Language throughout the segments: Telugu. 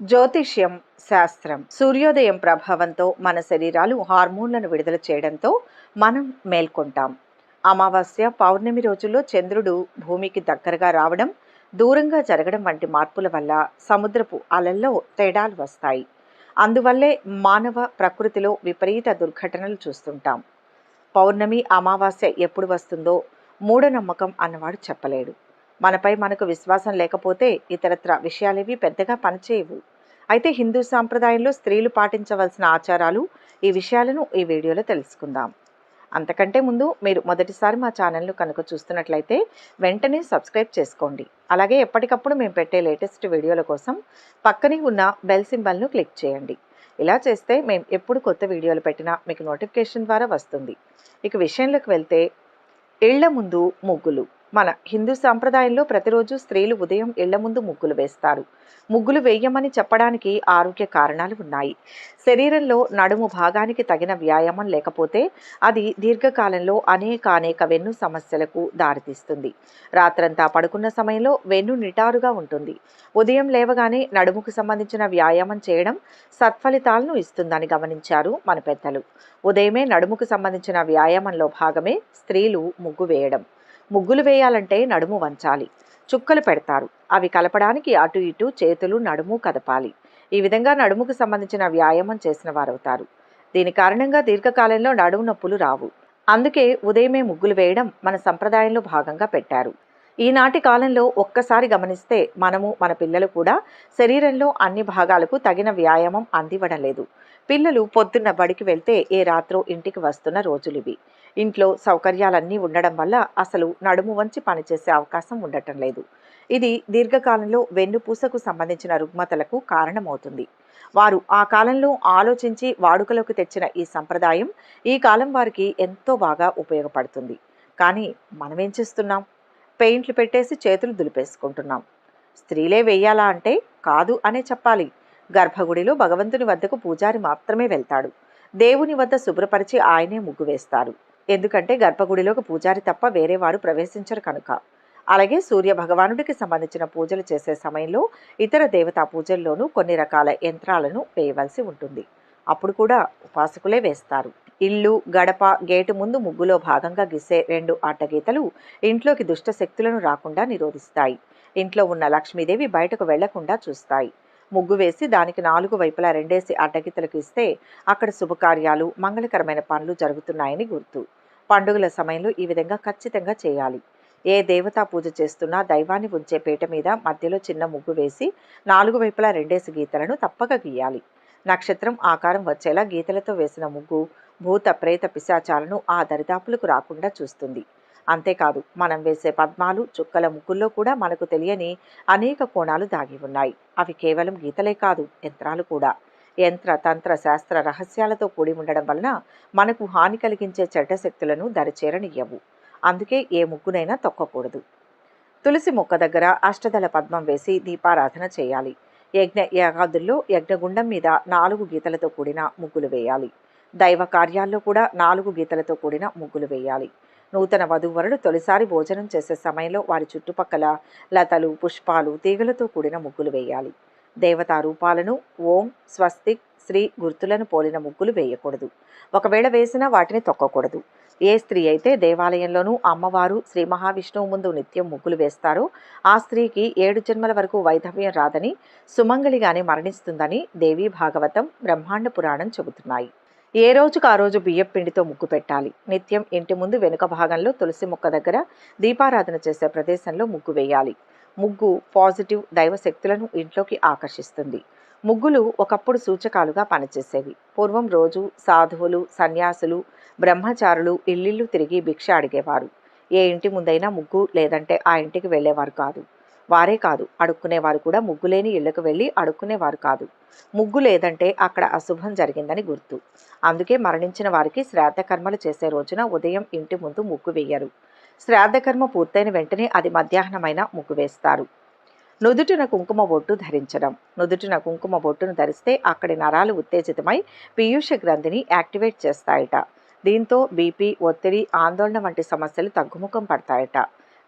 జ్యోతిష్యం శాస్త్రం. సూర్యోదయం ప్రభావంతో మన శరీరాలు హార్మోన్లను విడుదల చేయడంతో మనం మేల్కొంటాం. అమావాస్య పౌర్ణమి రోజుల్లో చంద్రుడు భూమికి దగ్గరగా రావడం దూరంగా జరగడం వంటి మార్పుల వల్ల సముద్రపు అలల్లో తేడాలు వస్తాయి. అందువల్లే మానవ ప్రకృతిలో విపరీత దుర్ఘటనలు చూస్తుంటాం. పౌర్ణమి అమావాస్య ఎప్పుడు వస్తుందో మూఢనమ్మకం అన్నవాడు చెప్పలేడు. మనపై మనకు విశ్వాసం లేకపోతే ఇతరత్ర విషయాలేవి పెద్దగా పనిచేయవు. అయితే హిందూ సాంప్రదాయంలో స్త్రీలు పాటించవలసిన ఆచారాలు ఈ విషయాలను ఈ వీడియోలో తెలుసుకుందాం. అంతకంటే ముందు మీరు మొదటిసారి మా ఛానల్ను కనుక చూస్తున్నట్లయితే వెంటనే సబ్స్క్రైబ్ చేసుకోండి. అలాగే ఎప్పటికప్పుడు మేము పెట్టే లేటెస్ట్ వీడియోల కోసం పక్కనే ఉన్న బెల్ సింబల్ను క్లిక్ చేయండి. ఇలా చేస్తే మేము ఎప్పుడు కొత్త వీడియోలు పెట్టినా మీకు నోటిఫికేషన్ ద్వారా వస్తుంది. ఇక విషయంలోకి వెళ్తే ఇళ్ళ ముందు ముగ్గులు మన హిందూ సాంప్రదాయంలో ప్రతిరోజు స్త్రీలు ఉదయం ఇళ్ళ ముందు ముగ్గులు వేస్తారు. ముగ్గులు వేయమని చెప్పడానికి ఆరోగ్య కారణాలు ఉన్నాయి. శరీరంలో నడుము భాగానికి తగిన వ్యాయామం లేకపోతే అది దీర్ఘకాలంలో అనేక అనేక వెన్ను సమస్యలకు దారితీస్తుంది. రాత్రంతా పడుకున్న సమయంలో వెన్ను నిటారుగా ఉంటుంది. ఉదయం లేవగానే నడుముకు సంబంధించిన వ్యాయామం చేయడం సత్ఫలితాలను ఇస్తుందని గమనించారు మన పెద్దలు. ఉదయమే నడుముకు సంబంధించిన వ్యాయామంలో భాగమే స్త్రీలు ముగ్గు వేయడం. ముగ్గులు వేయాలంటే నడుము వంచాలి. చుక్కలు పెడతారు. అవి కలపడానికి అటు ఇటు చేతులు నడుము కదపాలి. ఈ విధంగా నడుముకు సంబంధించిన వ్యాయామం చేసిన వారవుతారు. దీని కారణంగా దీర్ఘకాలంలో నడుము నొప్పులు రావు. అందుకే ఉదయమే ముగ్గులు వేయడం మన సంప్రదాయంలో భాగంగా పెట్టారు. ఈనాటి కాలంలో ఒక్కసారి గమనిస్తే మనము మన పిల్లలు కూడా శరీరంలో అన్ని భాగాలకు తగిన వ్యాయామం అందివ్వడం లేదు. పిల్లలు పొద్దున్న బడికి వెళ్తే ఏ రాత్రో ఇంటికి వస్తున్న రోజులివి. ఇంట్లో సౌకర్యాలన్నీ ఉండడం వల్ల అసలు నడుము వంచి పనిచేసే అవకాశం ఉండటం లేదు. ఇది దీర్ఘకాలంలో వెన్నుపూసకు సంబంధించిన రుగ్మతలకు కారణమవుతుంది. వారు ఆ కాలంలో ఆలోచించి వాడుకలోకి తెచ్చిన ఈ సంప్రదాయం ఈ కాలం వారికి ఎంతో బాగా ఉపయోగపడుతుంది. కానీ మనమేం చేస్తున్నాం? పెయింట్లు పెట్టేసి చేతులు దులిపేసుకుంటున్నాం. స్త్రీలే వెయ్యాలా అంటే కాదు అనే చెప్పాలి. గర్భగుడిలో భగవంతుని వద్దకు పూజారి మాత్రమే వెళ్తాడు. దేవుని వద్ద శుభ్రపరిచి ఆయనే ముగ్గు వేస్తారు. ఎందుకంటే గర్భగుడిలోకి పూజారి తప్ప వేరే వారు ప్రవేశించరు కనుక. అలాగే సూర్య భగవానుడికి సంబంధించిన పూజలు చేసే సమయంలో ఇతర దేవతా పూజల్లోనూ కొన్ని రకాల యంత్రాలను వేయవలసి ఉంటుంది. అప్పుడు కూడా ఉపాసకులే వేస్తారు. ఇల్లు గడప గేటు ముందు ముగ్గులో భాగంగా గీసే రెండు ఆటగీతలు ఇంట్లోకి దుష్ట శక్తులను రాకుండా నిరోధిస్తాయి. ఇంట్లో ఉన్న లక్ష్మీదేవి బయటకు వెళ్ళకుండా చూస్తాయి. ముగ్గు వేసి దానికి నాలుగు వైపులా రెండేసి అడ్డగితలకు ఇస్తే అక్కడ శుభకార్యాలు మంగళకరమైన పనులు జరుగుతున్నాయని గుర్తు. పండుగల సమయంలో ఈ విధంగా ఖచ్చితంగా చేయాలి. ఏ దేవతా పూజ చేస్తున్నా దైవాన్ని ఉంచే పీట మీద మధ్యలో చిన్న ముగ్గు వేసి నాలుగు వైపులా రెండేసి గీతలను తప్పక గీయాలి. నక్షత్రం ఆకారం వచ్చేలా గీతలతో వేసిన ముగ్గు భూత ప్రేత పిశాచాలను ఆ దరిదాపులకు రాకుండా చూస్తుంది. అంతేకాదు మనం వేసే పద్మాలు చుక్కల ముగ్గుల్లో కూడా మనకు తెలియని అనేక కోణాలు దాగి ఉన్నాయి. అవి కేవలం గీతలే కాదు యంత్రాలు కూడా. యంత్ర తంత్ర శాస్త్ర రహస్యాలతో కూడి ఉండడం వలన మనకు హాని కలిగించే చెడ్డ శక్తులను దరిచేరనియ్యవు. అందుకే ఏ ముగ్గునైనా తొక్కకూడదు. తులసి మొక్క దగ్గర అష్టదళ పద్మం వేసి దీపారాధన చేయాలి. యజ్ఞ యాగాదుల్లో యజ్ఞగుండం మీద నాలుగు గీతలతో కూడిన ముగ్గులు వేయాలి. దైవ కార్యాల్లో కూడా నాలుగు గీతలతో కూడిన ముగ్గులు వేయాలి. నూతన వధూవరులు తొలిసారి భోజనం చేసే సమయంలో వారి చుట్టుపక్కల లతలు పుష్పాలు తీగలతో కూడిన ముగ్గులు వేయాలి. దేవతా రూపాలను ఓం స్వస్తిక్ శ్రీ గుర్తులను పోలిన ముగ్గులు వేయకూడదు. ఒకవేళ వేసినా వాటిని తొక్కకూడదు. ఏ స్త్రీ అయితే దేవాలయంలోనూ అమ్మవారు శ్రీ మహావిష్ణువు ముందు నిత్యం ముగ్గులు వేస్తారో ఆ స్త్రీకి ఏడు జన్మల వరకు వైధవ్యం రాదని సుమంగళిగానే మరణిస్తుందని దేవీ భాగవతం బ్రహ్మాండ పురాణం చెబుతున్నాయి. ఏ రోజుకు ఆ రోజు బియ్యం పిండితో ముగ్గు పెట్టాలి? నిత్యం ఇంటి ముందు వెనుక భాగంలో తులసి మొక్క దగ్గర దీపారాధన చేసే ప్రదేశంలో ముగ్గు వేయాలి. ముగ్గు పాజిటివ్ దైవ శక్తులను ఇంట్లోకి ఆకర్షిస్తుంది. ముగ్గులు ఒకప్పుడు సూచకాలుగా పనిచేసేవి. పూర్వం రోజు సాధువులు సన్యాసులు బ్రహ్మచారులు ఇల్లిల్లు తిరిగి భిక్ష అడిగేవారు. ఏ ఇంటి ముందైనా ముగ్గు లేదంటే ఆ ఇంటికి వెళ్ళేవారు కాదు. వారే కాదు అడుక్కునేవారు కూడా ముగ్గులేని ఇళ్ళకు వెళ్ళి అడుక్కునేవారు కాదు. ముగ్గు లేదంటే అక్కడ అశుభం జరిగిందని గుర్తు. అందుకే మరణించిన వారికి శ్రాద్ధ కర్మలు చేసే రోజున ఉదయం ఇంటి ముందు ముగ్గు వేయరు. శ్రాద్ధకర్మ పూర్తయిన వెంటనే అది మధ్యాహ్నమైన ముగ్గు వేస్తారు నుదుటిన కుంకుమ బొట్టు ధరించడం. నుదుటిన కుంకుమ బొట్టును ధరిస్తే అక్కడి నరాలు ఉత్తేజితమై పీయూష గ్రంథిని యాక్టివేట్ చేస్తాయట. దీంతో బీపీ ఒత్తిడి ఆందోళన వంటి సమస్యలు తగ్గుముఖం పడతాయట.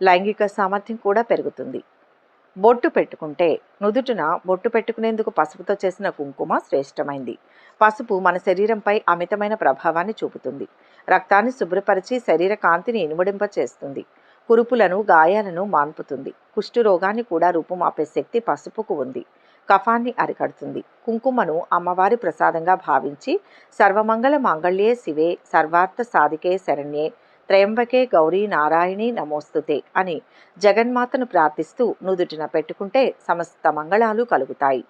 లైంగిక సామర్థ్యం కూడా పెరుగుతుంది. బొట్టు పెట్టుకుంటే నుదుటిన బొట్టు పెట్టుకునేందుకు పసుపుతో చేసిన కుంకుమ శ్రేష్టమైంది. పసుపు మన శరీరంపై అమితమైన ప్రభావాన్ని చూపుతుంది. రక్తాన్ని శుభ్రపరిచి శరీర కాంతిని ఇనుమడింప చేస్తుంది కురుపులను గాయాలను మాన్పుతుంది. కుష్టు రోగాన్ని కూడా రూపుమాపే శక్తి పసుపుకు ఉంది. కఫాన్ని అరికడుతుంది. కుంకుమను అమ్మవారి ప్రసాదంగా భావించి సర్వమంగళ మాంగళ్యే శివే సర్వార్థ సాధికే శరణ్యే త్రయంబకే గౌరీ నారాయణి నమోస్తుతే అని జగన్మాతను ప్రార్థిస్తూ నుదుటిన పెట్టుకుంటే సమస్త మంగళాలు కలుగుతాయి.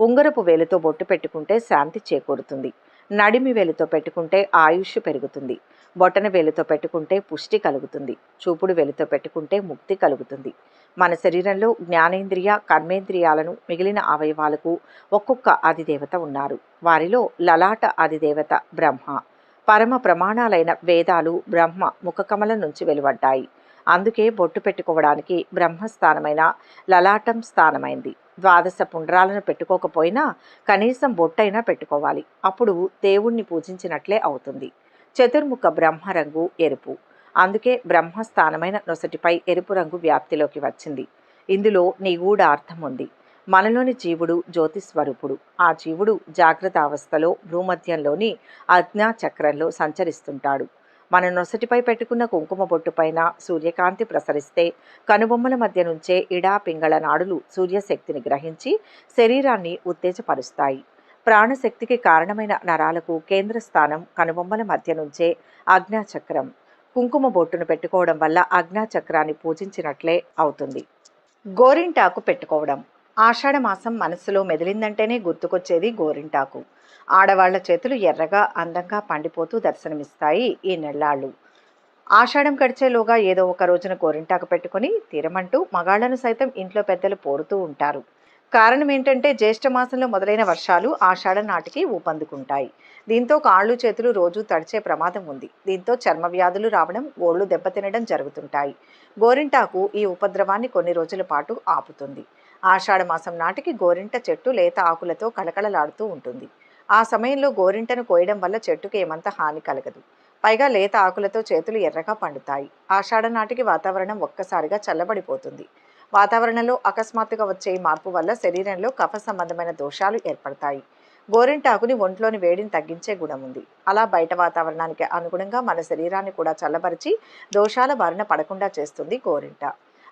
ఉంగరపు వేలుతో బొట్టు పెట్టుకుంటే శాంతి చేకూరుతుంది. నడిమి వేలుతో పెట్టుకుంటే ఆయుష్ పెరుగుతుంది. బొటన వేలుతో పెట్టుకుంటే పుష్టి కలుగుతుంది. చూపుడు వేలుతో పెట్టుకుంటే ముక్తి కలుగుతుంది. మన శరీరంలో జ్ఞానేంద్రియ కర్మేంద్రియాలను మిగిలిన అవయవాలకు ఒక్కొక్క అధిదేవత ఉన్నారు. వారిలో లలాట అధిదేవత బ్రహ్మ. పరమ ప్రమాణాలైన వేదాలు బ్రహ్మ ముఖకమలం నుంచి వెలువడ్డాయి. అందుకే బొట్టు పెట్టుకోవడానికి బ్రహ్మస్థానమైన లలాటం స్థానమైంది. ద్వాదశ పుండ్రాలను పెట్టుకోకపోయినా కనీసం బొట్టైనా పెట్టుకోవాలి. అప్పుడు దేవుణ్ణి పూజించినట్లే అవుతుంది. చతుర్ముఖ బ్రహ్మ రంగు ఎరుపు. అందుకే బ్రహ్మస్థానమైన నొసటిపై ఎరుపు రంగు వ్యాప్తిలోకి వచ్చింది. ఇందులో నిగూఢ అర్థం ఉంది మనలోని జీవుడు జ్యోతిస్వరూపుడు. ఆ జీవుడు జాగ్రత్త అవస్థలో భూమధ్యంలోని అజ్ఞా చక్రంలో సంచరిస్తుంటాడు. మన నొసటిపై పెట్టుకున్న కుంకుమ బొట్టు పైన సూర్యకాంతి ప్రసరిస్తే కనుబొమ్మల మధ్య నుంచే ఇడా పింగళ నాడులు సూర్యశక్తిని గ్రహించి శరీరాన్ని ఉత్తేజపరుస్తాయి. ప్రాణశక్తికి కారణమైన నరాలకు కేంద్ర స్థానం కనుబొమ్మల మధ్య నుంచే ఆజ్ఞాచక్రం. కుంకుమ బొట్టును పెట్టుకోవడం వల్ల ఆజ్ఞాచక్రాన్ని పూజించినట్లే అవుతుంది. గోరింటాకు పెట్టుకోవడం. ఆషాఢ మాసం మనసులో మెదిలిందంటేనే గుర్తుకొచ్చేది గోరింటాకు. ఆడవాళ్ళ చేతులు ఎర్రగా అందంగా పండిపోతూ దర్శనమిస్తాయి ఈ నెల్లాళ్ళు. ఆషాఢం గడిచేలోగా ఏదో ఒక రోజున గోరింటాకు పెట్టుకొని తీరమంటూ మగాళ్ళను సైతం ఇంట్లో పెద్దలు పోరుతూ ఉంటారు. కారణం ఏంటంటే జ్యేష్ఠ మాసంలో మొదలైన వర్షాలు ఆషాఢ నాటికి ఊపందుకుంటాయి. దీంతో కాళ్ళు చేతులు రోజు తడిచే ప్రమాదం ఉంది. దీంతో చర్మ వ్యాధులు రావడం గోళ్ళు దెబ్బతినడం జరుగుతుంటాయి. గోరింటాకు ఈ ఉపద్రవాన్ని కొన్ని రోజుల పాటు ఆపుతుంది. ఆషాఢ మాసం నాటికి గోరింట చెట్టు లేత ఆకులతో కళకళలాడుతూ ఉంటుంది. ఆ సమయంలో గోరింటను కోయడం వల్ల చెట్టుకి ఏమంత హాని కలగదు. పైగా లేత ఆకులతో చేతులు ఎర్రగా పండుతాయి. ఆషాఢ నాటికి వాతావరణం ఒక్కసారిగా చల్లబడిపోతుంది. వాతావరణంలో అకస్మాత్తుగా వచ్చే మార్పు వల్ల శరీరంలో కఫ సంబంధమైన దోషాలు ఏర్పడతాయి. గోరింటాకుని ఒంట్లోని వేడిని తగ్గించే గుణం ఉంది. అలా బయట వాతావరణానికి అనుగుణంగా మన శరీరాన్ని కూడా చల్లబరిచి దోషాల బారిన పడకుండా చేస్తుంది గోరింట.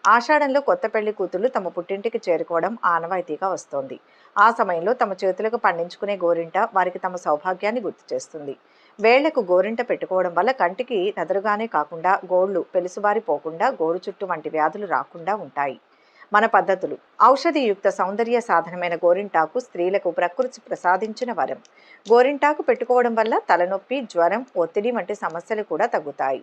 ఆషాఢంలో కొత్త పెళ్ళి కూతుళ్ళు తమ పుట్టింటికి చేరుకోవడం ఆనవాయితీగా వస్తోంది. ఆ సమయంలో తమ చేతులకు పండించుకునే గోరింట వారికి తమ సౌభాగ్యాన్ని గుర్తు చేస్తుంది. వేళ్ళకు గోరింట పెట్టుకోవడం వల్ల కంటికి నదరుగానే కాకుండా గోళ్ళు పెలుసుబారిపోకుండా గోరు చుట్టు వంటి వ్యాధులు రాకుండా ఉంటాయి. మన పద్ధతులు. ఔషధియుక్త సౌందర్య సాధనమైన గోరింటాకు స్త్రీలకు ప్రకృతి ప్రసాదించిన వరం. గోరింటాకు పెట్టుకోవడం వల్ల తలనొప్పి జ్వరం ఒత్తిడి వంటి సమస్యలు కూడా తగ్గుతాయి.